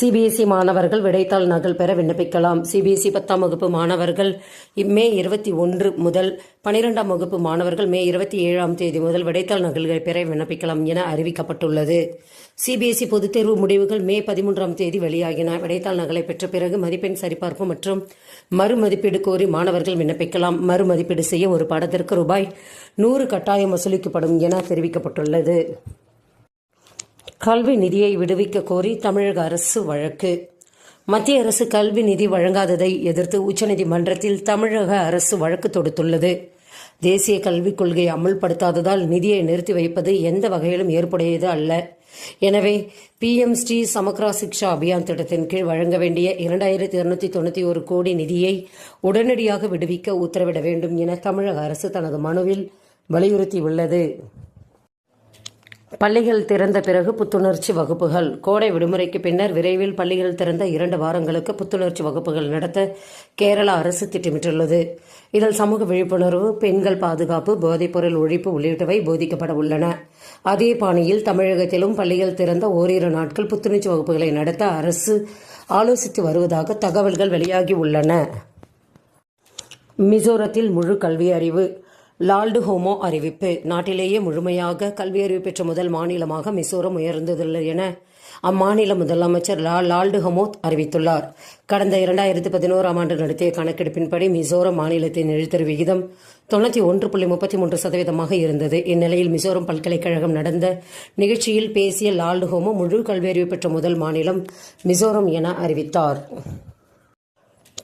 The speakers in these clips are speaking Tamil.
சிபிஎஸ்இ மாணவர்கள் விடைத்தாள் நகல் பெற விண்ணப்பிக்கலாம். சிபிஎஸ்இ பத்தாம் வகுப்பு மாணவர்கள் மே இருபத்தி ஒன்று முதல் பனிரெண்டாம் வகுப்பு மாணவர்கள் மே இருபத்தி ஏழாம் தேதி முதல் விடைத்தாள் நகல்களை பெற விண்ணப்பிக்கலாம் என அறிவிக்கப்பட்டுள்ளது. சிபிஎஸ்இ பொதுத் தேர்வு முடிவுகள் மே பதிமூன்றாம் தேதி வெளியாகின. விடைத்தாள் நகலை பெற்ற பிறகு மதிப்பெண் சரிபார்ப்பு மற்றும் மறுமதிப்பீடு கோரி மாணவர்கள் விண்ணப்பிக்கலாம். மறுமதிப்பீடு செய்ய ஒரு பாடத்திற்கு ரூபாய் நூறு கட்டாயம் வசூலிக்கப்படும் என தெரிவிக்கப்பட்டுள்ளது. கல்வி நிதியை விடுவிக்க கோரி தமிழக அரசு வழக்கு. மத்திய அரசு கல்வி நிதி வழங்காததை எதிர்த்து உச்சநீதிமன்றத்தில் தமிழக அரசு வழக்கு தொடுத்துள்ளது. தேசிய கல்விக் கொள்கையை அமல்படுத்தாததால் நிதியை நிறுத்தி வைப்பது எந்த வகையிலும் ஏற்புடையது அல்ல. எனவே பிஎம் ஸ்ரீ சமக்ரா சிக்ஷா அபியான் திட்டத்தின் கீழ் வழங்க வேண்டிய இரண்டாயிரத்தி இருநூத்தி தொண்ணூத்தி ஒரு கோடி நிதியை உடனடியாக விடுவிக்க உத்தரவிட வேண்டும் என தமிழக அரசு தனது மனுவில் வலியுறுத்தியுள்ளது. பள்ளிகள் திறந்த பிறகு புத்துணர்ச்சி வகுப்புகள். கோடை விடுமுறைக்கு பின்னர் விரைவில் பள்ளிகள் திறந்த இரண்டு வாரங்களுக்கு புத்துணர்ச்சி வகுப்புகள் நடத்த கேரள அரசு திட்டமிட்டுள்ளது. இதில் சமூக விழிப்புணர்வு பெண்கள் பாதுகாப்பு போதைப்பொருள் ஒழிப்பு உள்ளிட்டவை போதிக்கப்பட உள்ளன. அதே பாணியில் தமிழகத்திலும் பள்ளிகள் திறந்த ஓரிரு நாட்கள் புத்துணர்ச்சி வகுப்புகளை நடத்த அரசு ஆலோசித்து வருவதாக தகவல்கள் வெளியாகி உள்ளன. மிசோரத்தில் முழு கல்வி அறிவு லால்டு ஹோமோ அறிவிப்பு. நாட்டிலேயே முழுமையாக கல்வி அறிவு பெற்ற முதல் மாநிலமாக மிசோரம் உயர்ந்ததில்லை என அம்மாநில முதலமைச்சர் லா லால்டு ஹமோத் அறிவித்துள்ளார். கடந்த இரண்டாயிரத்து பதினோராம் ஆண்டு நடத்திய கணக்கெடுப்பின்படி மிசோரம் மாநிலத்தின் எழுத்தறி விகிதம் தொண்ணூற்றி ஒன்று புள்ளி முப்பத்தி மூன்று சதவீதமாக இருந்தது. இந்நிலையில் மிசோரம் பல்கலைக்கழகம் நடந்த நிகழ்ச்சியில் பேசிய லால்டு ஹோமோ முழு கல்வியறிவு பெற்ற முதல் மாநிலம் மிசோரம் என அறிவித்தார்.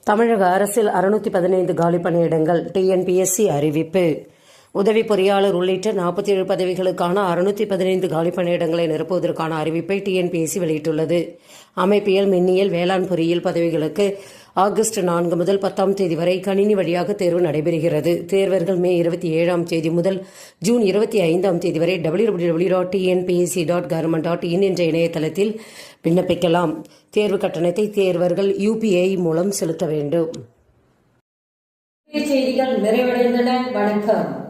தமிழக அரசில் அறுநூத்தி பதினைந்து காலி பணியிடங்கள் டிஎன்பிஎஸ்சி அறிவிப்பு. உதவி பொறியாளர் உள்ளிட்ட நாற்பத்தி ஏழு பதவிகளுக்கான அறுநூத்தி பதினைந்து காலி பணியிடங்களை நிரப்புவதற்கான அறிவிப்பை டிஎன்பிஎஸ்சி வெளியிட்டுள்ளது. அமைப்பியல் மின்னியல் வேளாண் பொறியியல் பதவிகளுக்கு ஆகஸ்ட் நான்கு முதல் பத்தாம் தேதி வரை கணினி வழியாக தேர்வு நடைபெறுகிறது. தேர்வர்கள் மே இருபத்தி ஏழாம் தேதி முதல் ஜூன் இருபத்தி ஐந்தாம் தேதி வரை W W W dot TNPSC dot government dot in என்ற இணையதளத்தில் விண்ணப்பிக்கலாம். தேர்வு கட்டணத்தை தேர்வர்கள் யூபிஐ மூலம் செலுத்த வேண்டும். செய்திகள் நிறைவடைந்தன. வணக்கம்.